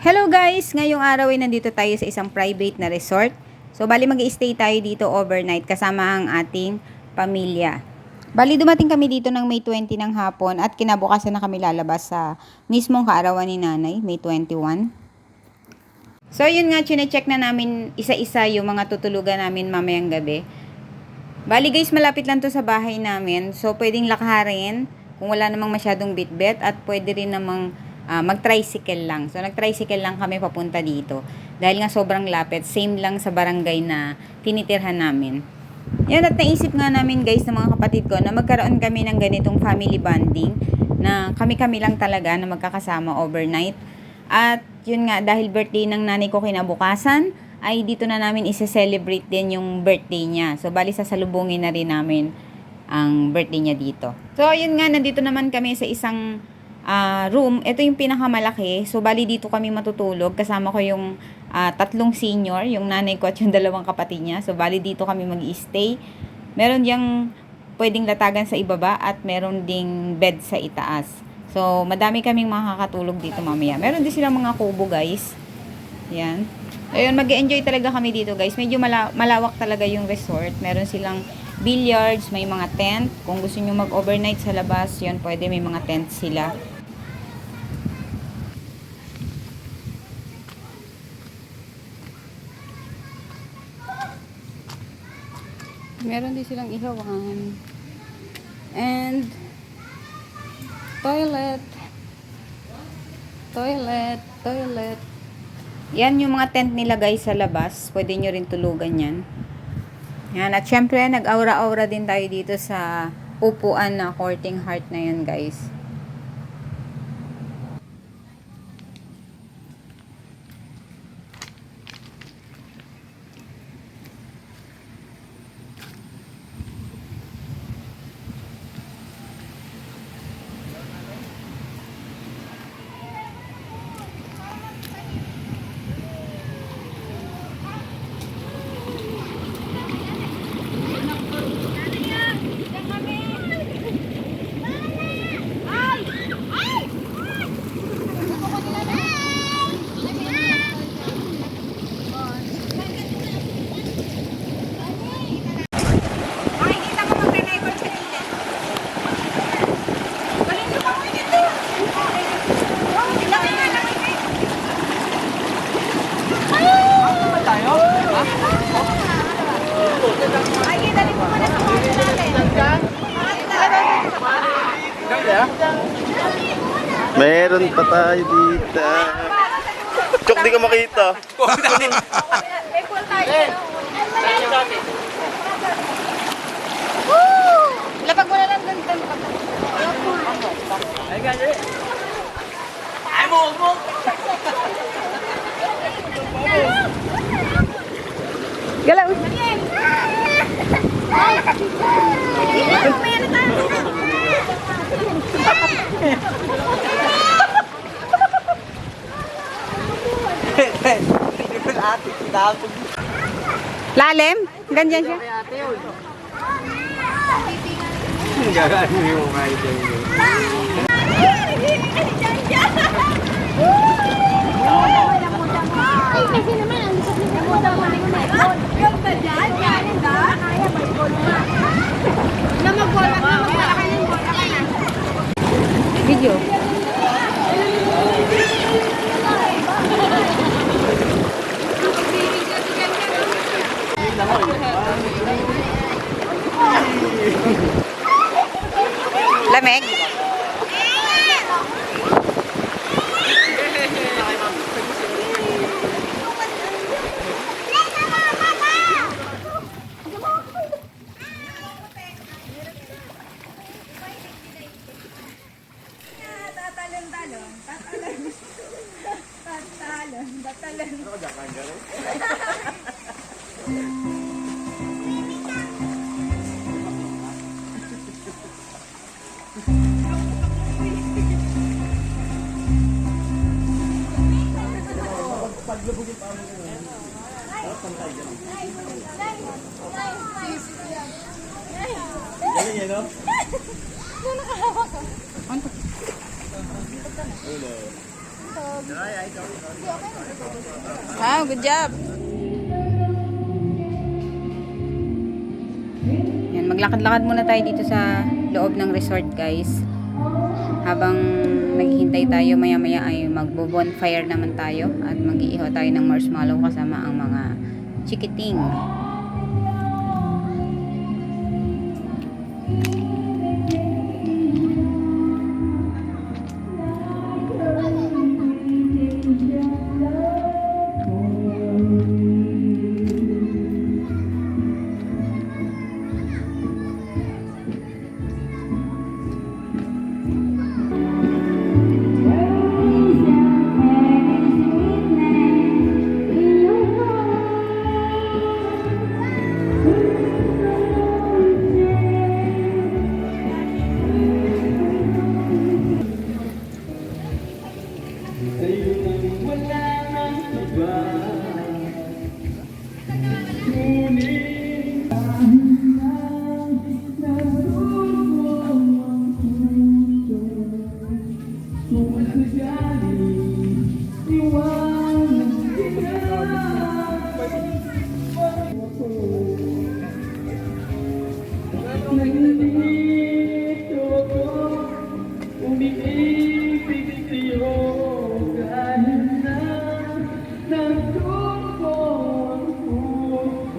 Hello guys! Ngayong araw ay nandito tayo sa isang private na resort. So, bali mag stay tayo dito overnight kasama ang ating pamilya. Bali dumating kami dito ng May 20 ng hapon at kinabukasan na kami lalabas sa mismong kaarawan ni nanay, May 21. So, yun nga, chinecheck na namin isa-isa yung mga tutulugan namin mamayang gabi. Bali guys, malapit lang to sa bahay namin. So, pwedeng lakarin kung wala namang masyadong bitbit at pwede rin namang ah, mag-tricycle lang. So, nag-tricycle lang kami papunta dito. Dahil nga sobrang lapit, same lang sa barangay na tinitirhan namin. Yan at naisip nga namin guys ng mga kapatid ko na magkaroon kami ng ganitong family bonding na kami-kami lang talaga na magkakasama overnight. At yun nga, dahil birthday ng nanay ko kinabukasan, ay dito na namin isa-celebrate din yung birthday niya. So, bali sasalubungin na rin namin ang birthday niya dito. So, yun nga, nandito naman kami sa isang ah, room. Ito yung pinakamalaki. So, bali dito kami matutulog. Kasama ko yung ah, tatlong senior, yung nanay ko at yung dalawang kapatid niya. So, bali dito kami mag stay Meron diyang pwedeng latagan sa ibaba at meron ding bed sa itaas. So, madami kaming makakatulog dito mamaya. Meron din silang mga kubo, guys. Yan. Ayun, mag enjoy talaga kami dito, guys. Medyo mala- malawak talaga yung resort. Meron silang billiards, may mga tent. Kung gusto nyo mag-overnight sa labas, yun, pwede may mga tent sila. Meron din silang ilawan. And toilet. Toilet, toilet. Yan yung mga tent nila guys sa labas. Pwede nyo rin tulugan yan. Yan. At syempre, nag-aura-aura din tayo dito sa upuan na courting heart na yan guys. Meron pa tayo dito. Chok, di ka makita. Lapag mo na lang dun. Galaw. Lalim? Ganyan siya? Gagano yung mga ito. Kasi naman, ang gusto ko sa muda mo ng may gold. Yung ba dyan? Yan, ba? Kaya may gold na. Na mag-gold na, mag-gold ka ng gold ka na. Video. Lamig? Galing yan, no? Ulo. Wow, good job. Yan, maglakad-lakad muna tayo dito sa loob ng resort, guys. Habang naghihintay tayo, maya-maya ay magbo-bonfire naman tayo at mag-iihaw tayo ng marshmallow kasama ang mga chikiting.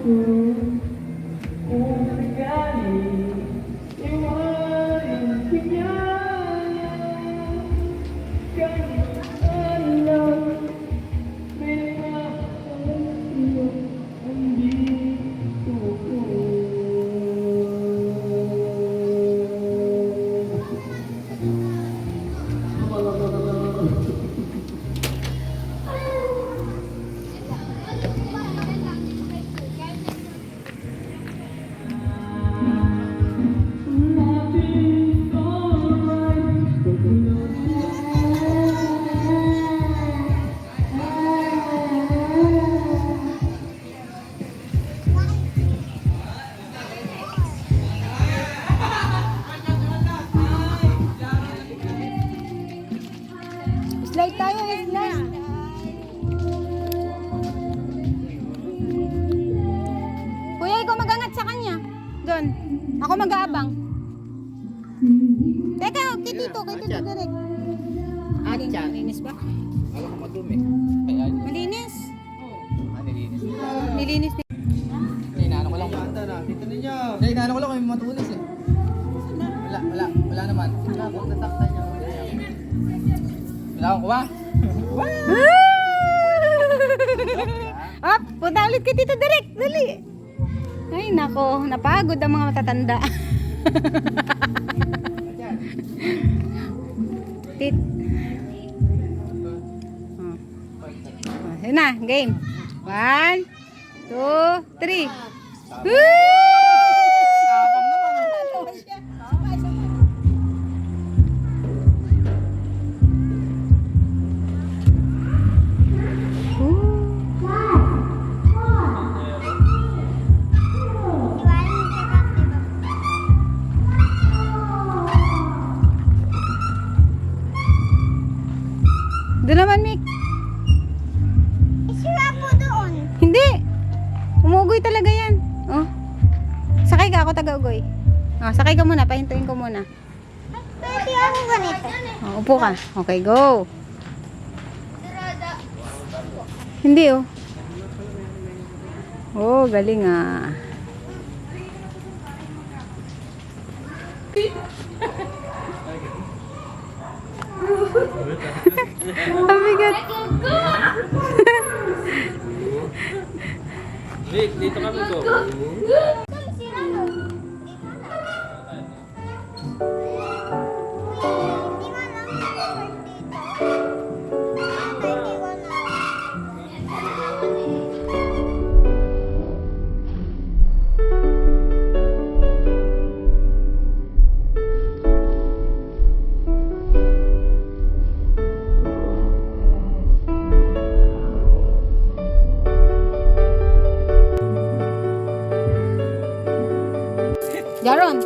Mm-hmm. Slide tayo, slide. Kuya, ikaw magangat sa kanya. Doon. Ako mag-aabang. Teka, kay Tito, kay Tito direct. Atcha. Malinis ba? Alam ko madumi. Malinis. Ah, nilinis. Nilinis ni... Inaano ko lang. Dito ninyo. Inaano ko lang kung may matulis eh. Wala, wala, wala naman. Wala, kung natakta Wala akong kuha. Up, punta ulit kay Tito direct. Dali. Ay, nako. Napagod ang mga matatanda. Tit. Oh. Oh, na, game. One, two, three. Doon ka. Okay, go. Hindi oh. Oh, galing ah. Ang bigat. Vic, dito kami ko. জারণ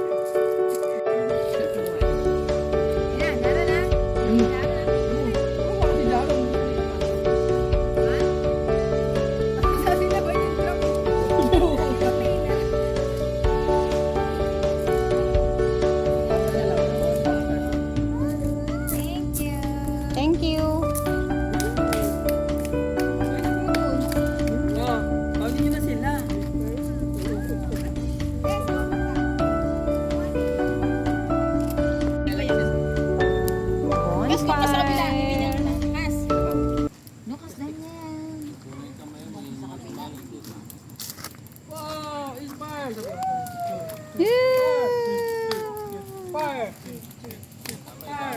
Sir.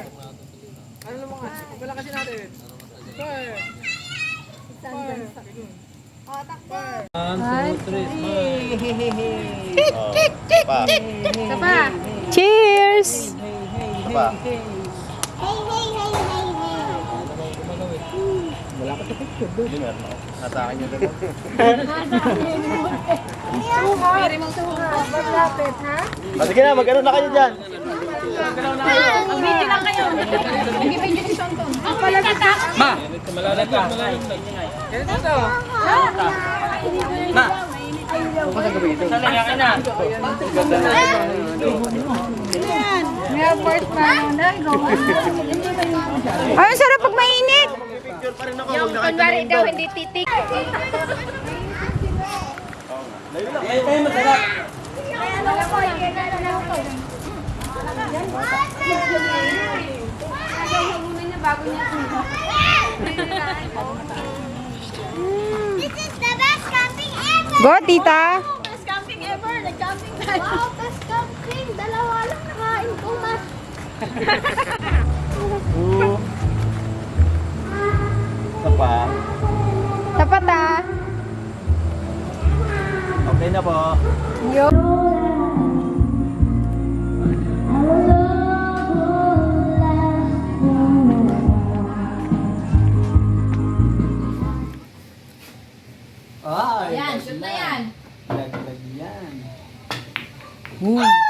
Ano naman nga? Wala kasi natin. Sir. Sir. Oh, takbo. One, two, three, smile. Oh, pa. Kapa. Cheers! Kapa. Hey, hey, hey, hey, hey. Wala ka sa picture doon. Yun meron ako. Natakan niyo doon. Natakan niyo. Suha. Suha. Maglapit, ha? Sige na, mag-ano na kayo dyan. Video lang kayo. Mag-video ni Sonton. Ang pala kita. Ma! Malalag ka. Ganito to. Ma! May apart pa. Ay, ang sarap pag mainit! Yung kunwari daw hindi titik. Kayo kayo masarap. This is the best camping ever! Go, tita! Best camping ever! Nag-camping tayo! Wow, best camping! Dalawa lang nakain ko ma. Oo. Isa pa. Tapat ah! Okay na po. Ay! Yan, shoot na yan. Laglag yan. Uy!